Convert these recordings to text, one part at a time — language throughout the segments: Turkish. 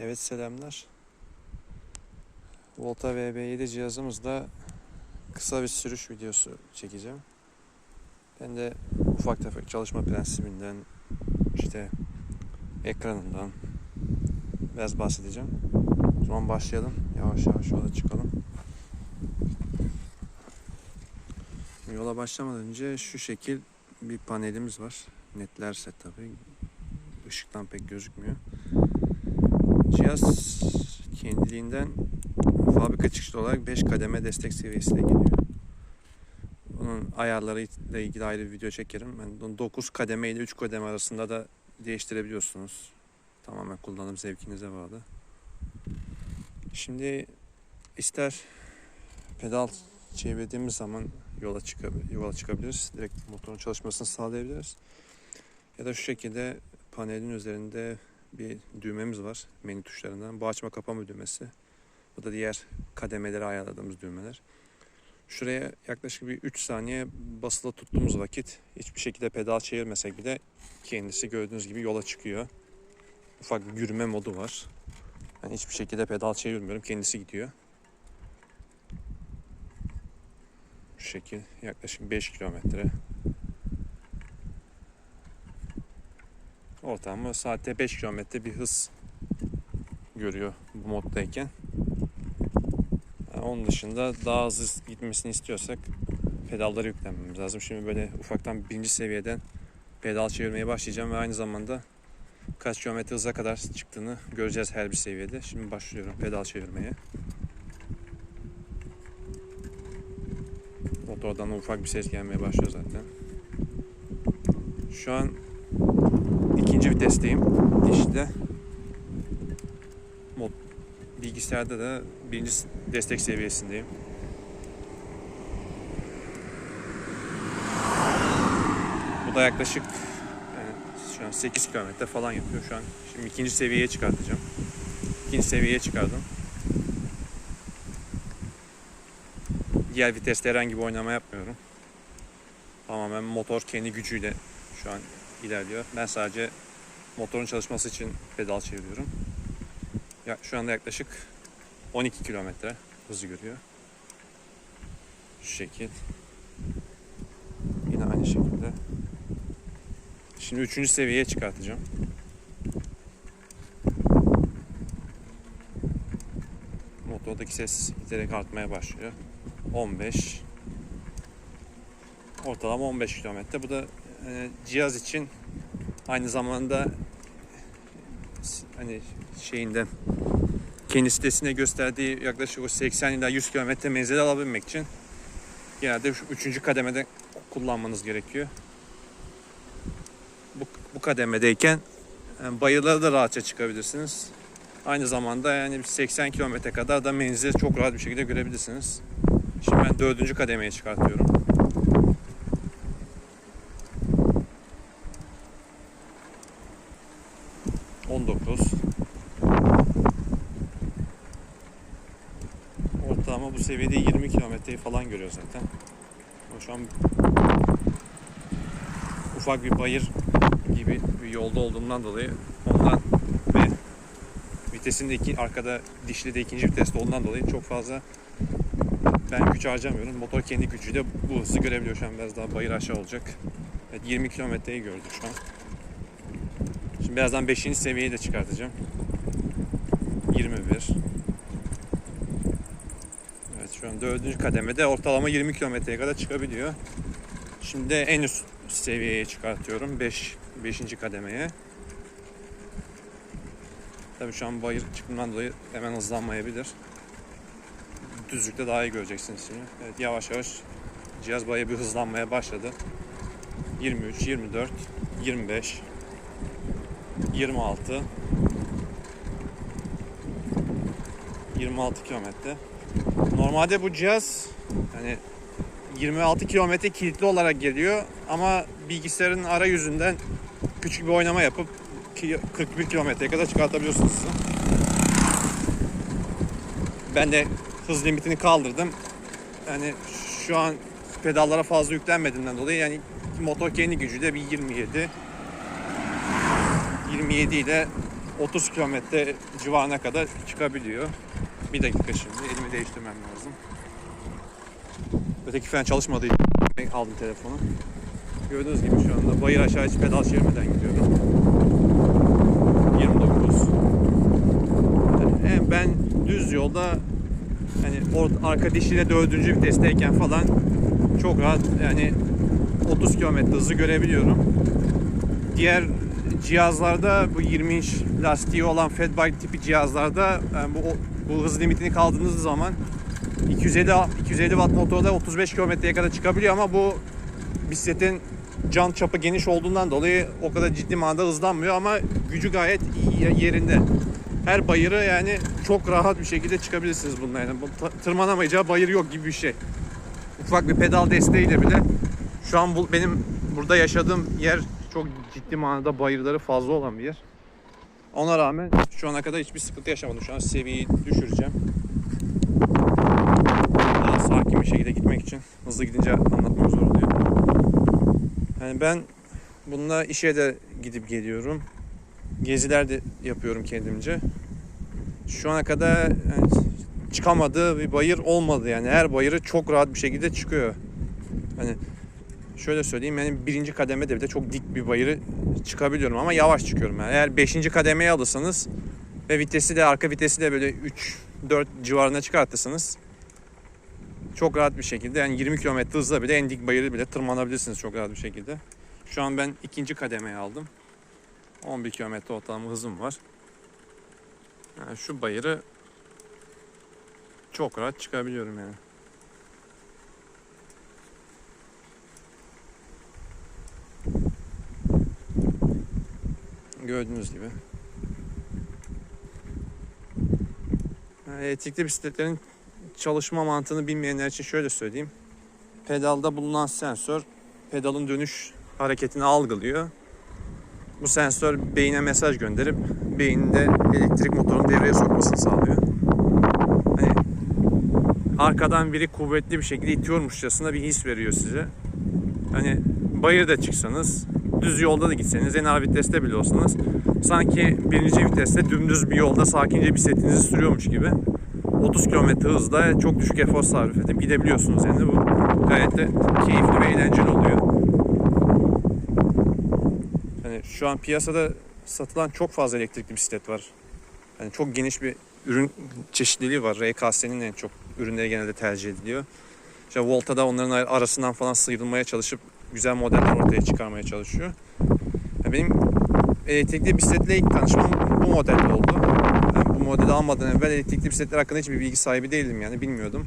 Evet selamlar. Volta VB7 cihazımızla kısa bir sürüş videosu çekeceğim. Ben de ufak tefek çalışma prensibinden işte ekranından biraz bahsedeceğim. O zaman başlayalım. Yavaş yavaş yola çıkalım. Yola başlamadan önce şu şekil bir panelimiz var. Netlerse tabii. Işıktan pek gözükmüyor. Cihaz kendiliğinden fabrika çıkışlı olarak 5 kademe destek seviyesine geliyor. Bunun ayarlarıyla ilgili ayrı bir video çekerim. Ben 9 kademe ile 3 kademe arasında da değiştirebiliyorsunuz. Tamamen kullanım zevkinize bağlı. Şimdi ister pedal çevirdiğimiz zaman yola çıkab- yola çıkabiliriz. Direkt motorun çalışmasını sağlayabiliriz. Ya da şu şekilde panelin üzerinde bir düğmemiz var menü tuşlarından. Bu açma kapama düğmesi. Bu da diğer kademeleri ayarladığımız düğmeler. Şuraya yaklaşık bir 3 saniye basılı tuttuğumuz vakit hiçbir şekilde pedal çevirmesek bile kendisi gördüğünüz gibi yola çıkıyor. Ufak bir yürüme modu var. Ben hiçbir şekilde pedal çevirmiyorum. Kendisi gidiyor. Şu şekil yaklaşık 5 kilometre. Ortalama saatte 5 kilometre bir hız görüyor bu moddayken. Yani onun dışında daha hızlı gitmesini istiyorsak pedalları yüklenmemiz lazım. Şimdi böyle ufaktan birinci seviyeden pedal çevirmeye başlayacağım ve aynı zamanda kaç kilometre hıza kadar çıktığını göreceğiz her bir seviyede. Şimdi başlıyorum pedal çevirmeye. Motordan ufak bir ses gelmeye başlıyor zaten. Şu an ikinci vitesteyim dişide. Mod bilgisayarda da birinci destek seviyesindeyim. Bu da yaklaşık yani şu an 8 kilometre falan yapıyor şu an. Şimdi ikinci seviyeye çıkartacağım. İkinci seviyeye çıkardım. Diğer viteste herhangi bir oynama yapmıyorum. Tamamen motor kendi gücüyle şu an ilerliyor. Ben sadece motorun çalışması için pedal çeviriyorum. Ya, şu anda yaklaşık 12 kilometre hızı görüyor. Şu şekil. Yine aynı şekilde. Şimdi üçüncü seviyeye çıkartacağım. Motordaki ses giderek artmaya başlıyor. 15 ortalama 15 kilometre. Bu da e, cihaz için aynı zamanda hani şeyinden kendi sitesine gösterdiği yaklaşık o 80 ila 100 kilometre menzili alabilmek için genelde şu üçüncü kademede kullanmanız gerekiyor. Bu, bu kademedeyken yani bayırlara da rahatça çıkabilirsiniz. Aynı zamanda yani 80 kilometre kadar da menzili çok rahat bir şekilde görebilirsiniz. Şimdi ben dördüncü kademeye çıkartıyorum. Ortalama bu seviyede 20 kilometreyi falan görüyor zaten. Ama şu an ufak bir bayır gibi bir yolda olduğumdan dolayı ondan ve vitesinde iki, arkada dişli de ikinci viteste olduğundan dolayı çok fazla ben güç harcamıyorum. Motor kendi gücüyle bu hızı görebiliyor şu an biraz daha bayır aşağı olacak. Evet 20 kilometreyi gördü şu an. Şimdi birazdan 5. seviyeyi de çıkartacağım. 21. Şu an 4. kademede ortalama 20 kilometreye kadar çıkabiliyor. Şimdi en üst seviyeye çıkartıyorum. 5. 5. kademeye. Tabii şu an bayır çıkımından dolayı hemen hızlanmayabilir düzlükte daha iyi göreceksiniz şimdi. Evet yavaş yavaş cihaz bayağı bir hızlanmaya başladı. 23, 24, 25, 26, 26 kilometre. Normalde bu cihaz hani 26 kilometre kilitli olarak geliyor ama bilgisayarın arayüzünden küçük bir oynama yapıp ki- 41 kilometreye kadar çıkartabiliyorsunuz. Ben de hız limitini kaldırdım. Yani şu an pedallara fazla yüklenmediğinden dolayı yani motor kendi gücüyle bir 27 27 ile 30 kilometre civarına kadar çıkabiliyor. Bir dakika şimdi elimi değiştirmem lazım. Öteki fren çalışmadığı aldım telefonu. Gördüğünüz gibi şu anda bayır aşağı hiç pedal çevirmeden gidiyorum. 29. Yani ben düz yolda hani or- arka dişiyle dördüncü vitesteyken falan çok rahat yani 30 km hızı görebiliyorum. Diğer cihazlarda bu 20 inç lastiği olan fatbike tipi cihazlarda yani bu bu hız limitini kaldığınız zaman 250 250 watt motorda 35 kilometreye kadar çıkabiliyor ama bu bisikletin can çapı geniş olduğundan dolayı o kadar ciddi manada hızlanmıyor ama gücü gayet iyi yerinde. Her bayırı yani çok rahat bir şekilde çıkabilirsiniz bununla yani. Tırmanamayacağı bayır yok gibi bir şey. Ufak bir pedal desteğiyle bile şu an bu, benim burada yaşadığım yer çok ciddi manada bayırları fazla olan bir yer. Ona rağmen şu ana kadar hiçbir sıkıntı yaşamadım. Şu an seviyeyi düşüreceğim. Daha sakin bir şekilde gitmek için hızlı gidince anlatmak zor oluyor. Yani ben bununla işe de gidip geliyorum. Geziler de yapıyorum kendimce. Şu ana kadar yani çıkamadığı bir bayır olmadı yani. Her bayırı çok rahat bir şekilde çıkıyor. Hani şöyle söyleyeyim yani birinci kademede bile çok dik bir bayırı çıkabiliyorum ama yavaş çıkıyorum yani. Eğer beşinci kademeye alırsanız ve vitesi de arka vitesi de böyle 3-4 civarına çıkartırsanız çok rahat bir şekilde yani 20 km hızla bile en dik bayırı bile tırmanabilirsiniz çok rahat bir şekilde. Şu an ben ikinci kademeye aldım. 11 km ortalama hızım var. Yani şu bayırı çok rahat çıkabiliyorum yani. Gördüğünüz gibi. Yani elektrikli bisikletlerin çalışma mantığını bilmeyenler için şöyle söyleyeyim. Pedalda bulunan sensör pedalın dönüş hareketini algılıyor. Bu sensör beyine mesaj gönderip beyinde elektrik motorunu devreye sokmasını sağlıyor. Hani arkadan biri kuvvetli bir şekilde itiyormuşçasına bir his veriyor size. Hani bayırda çıksanız, düz yolda da gitseniz, en ağır viteste bile olsanız sanki birinci viteste dümdüz bir yolda sakince bisikletinizi sürüyormuş gibi 30 km hızda çok düşük efor sarf edip gidebiliyorsunuz yani bu gayet de keyifli ve eğlenceli oluyor. Hani şu an piyasada satılan çok fazla elektrikli bisiklet var. Yani çok geniş bir ürün çeşitliliği var. RKS'nin en çok ürünleri genelde tercih ediliyor. İşte Volta da onların arasından falan sıyrılmaya çalışıp güzel modeller ortaya çıkarmaya çalışıyor. Benim elektrikli bisikletle ilk tanışmam bu modelde oldu. Yani bu modeli almadan evvel elektrikli bisikletler hakkında hiçbir bilgi sahibi değildim yani bilmiyordum.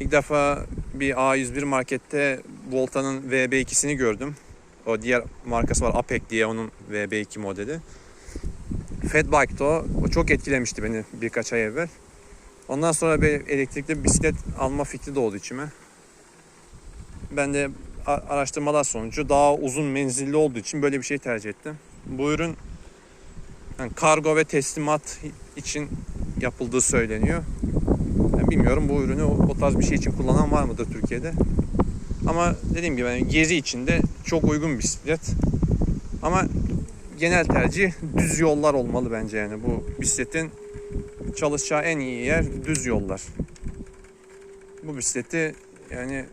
İlk defa bir A101 markette Volta'nın VB2'sini gördüm. O diğer markası var Apec diye onun VB2 modeli. Fatbike'da o. O çok etkilemişti beni birkaç ay evvel. Ondan sonra bir elektrikli bisiklet alma fikri doğdu içime. Ben de araştırmalar sonucu daha uzun menzilli olduğu için böyle bir şey tercih ettim. Bu ürün yani kargo ve teslimat için yapıldığı söyleniyor. Ben bilmiyorum bu ürünü o, o tarz bir şey için kullanan var mıdır Türkiye'de? Ama dediğim gibi yani gezi içinde çok uygun bir bisiklet. Ama genel tercih düz yollar olmalı bence yani bu bisikletin çalışacağı en iyi yer düz yollar. Bu bisikleti yani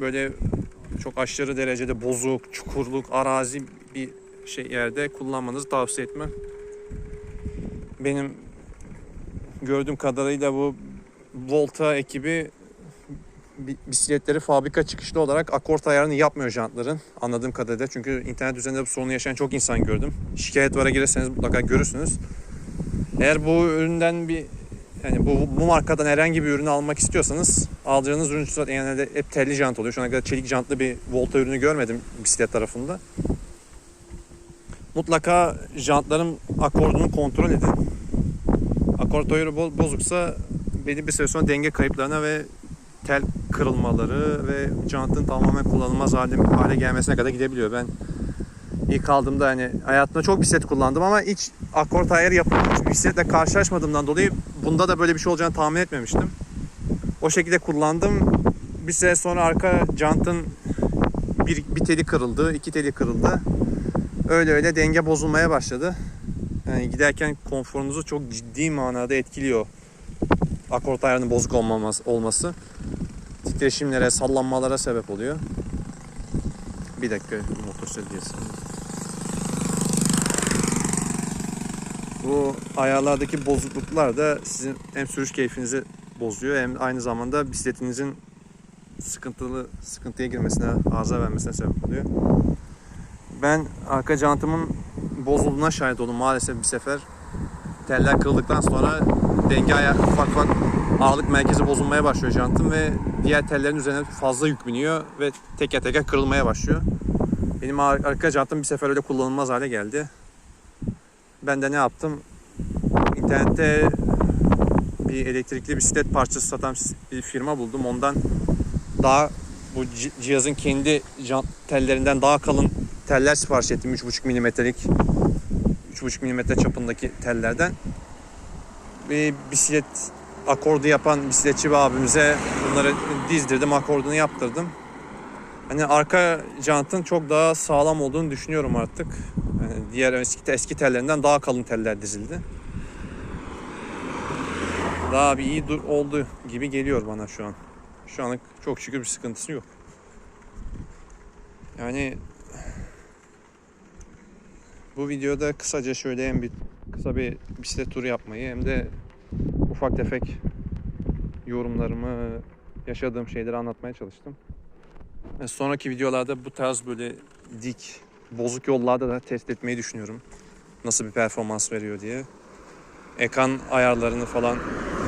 böyle çok aşırı derecede bozuk, çukurluk, arazi bir şey yerde kullanmanızı tavsiye etmem. Benim gördüğüm kadarıyla bu Volta ekibi bi- bisikletleri fabrika çıkışlı olarak akort ayarını yapmıyor jantların anladığım kadarıyla. Çünkü internet üzerinde bu sorunu yaşayan çok insan gördüm. Şikayet vara girerseniz mutlaka görürsünüz. Eğer bu üründen bir yani bu, bu markadan herhangi bir ürünü almak istiyorsanız alacağınız ürün zaten genelde hep telli jant oluyor. Şu ana kadar çelik jantlı bir Volta ürünü görmedim bisiklet tarafında. Mutlaka jantların akordunu kontrol edin. Akort ayarı bo- bozuksa belli bir süre sonra denge kayıplarına ve tel kırılmaları ve jantın tamamen kullanılmaz hale, hale gelmesine kadar gidebiliyor. Ben ilk aldığımda hani hayatımda çok bisiklet kullandım ama hiç akort ayarı yapılmış bir bisikletle karşılaşmadığımdan dolayı bunda da böyle bir şey olacağını tahmin etmemiştim. O şekilde kullandım. Bir süre sonra arka jantın bir, bir teli kırıldı, iki teli kırıldı. Öyle öyle denge bozulmaya başladı. Yani giderken konforunuzu çok ciddi manada etkiliyor. Akort ayarının bozuk olması. Titreşimlere, sallanmalara sebep oluyor. Bir dakika motosiklet diyesin. Bu ayarlardaki bozukluklar da sizin hem sürüş keyfinizi bozuyor hem aynı zamanda bisikletinizin sıkıntılı sıkıntıya girmesine, arıza vermesine sebep oluyor. Ben arka jantımın bozulduğuna şahit oldum maalesef bir sefer. Teller kırıldıktan sonra denge aya ufak ufak ağırlık merkezi bozulmaya başlıyor jantım ve diğer tellerin üzerine fazla yük biniyor ve teker teker kırılmaya başlıyor. Benim ar- arka jantım bir sefer öyle kullanılmaz hale geldi. Ben de ne yaptım? İnternette bir elektrikli bisiklet parçası satan bir firma buldum. Ondan daha bu ci- cihazın kendi tellerinden daha kalın teller sipariş ettim. 3,5 milimetrelik 3,5 milimetre çapındaki tellerden. Bir bisiklet akordu yapan bisikletçi bir abimize bunları dizdirdim, akordunu yaptırdım. Hani arka jantın çok daha sağlam olduğunu düşünüyorum artık. Diğer eski, eski tellerinden daha kalın teller dizildi. Daha bir iyi dur- oldu gibi geliyor bana şu an. Şu anlık çok şükür bir sıkıntısı yok. Yani bu videoda kısaca şöyle hem bir kısa bir bisiklet turu yapmayı hem de ufak tefek yorumlarımı, yaşadığım şeyleri anlatmaya çalıştım. Sonraki videolarda bu tarz böyle dik, bozuk yollarda da test etmeyi düşünüyorum. Nasıl bir performans veriyor diye. Ekran ayarlarını falan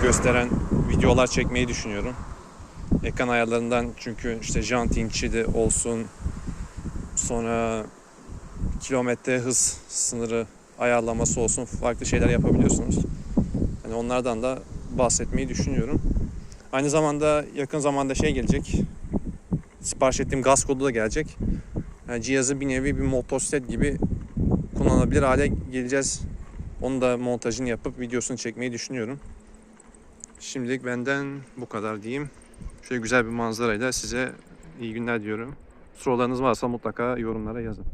gösteren videolar çekmeyi düşünüyorum. Ekran ayarlarından çünkü işte jant inçi de olsun, sonra kilometre hız sınırı ayarlaması olsun farklı şeyler yapabiliyorsunuz. Yani onlardan da bahsetmeyi düşünüyorum. Aynı zamanda yakın zamanda şey gelecek. Sipariş ettiğim gaz kodu da gelecek. Yani cihazı bir nevi bir motosiklet gibi kullanılabilir hale geleceğiz. Onu da montajını yapıp videosunu çekmeyi düşünüyorum. Şimdilik benden bu kadar diyeyim. Şöyle güzel bir manzarayla size iyi günler diyorum. Sorularınız varsa mutlaka yorumlara yazın.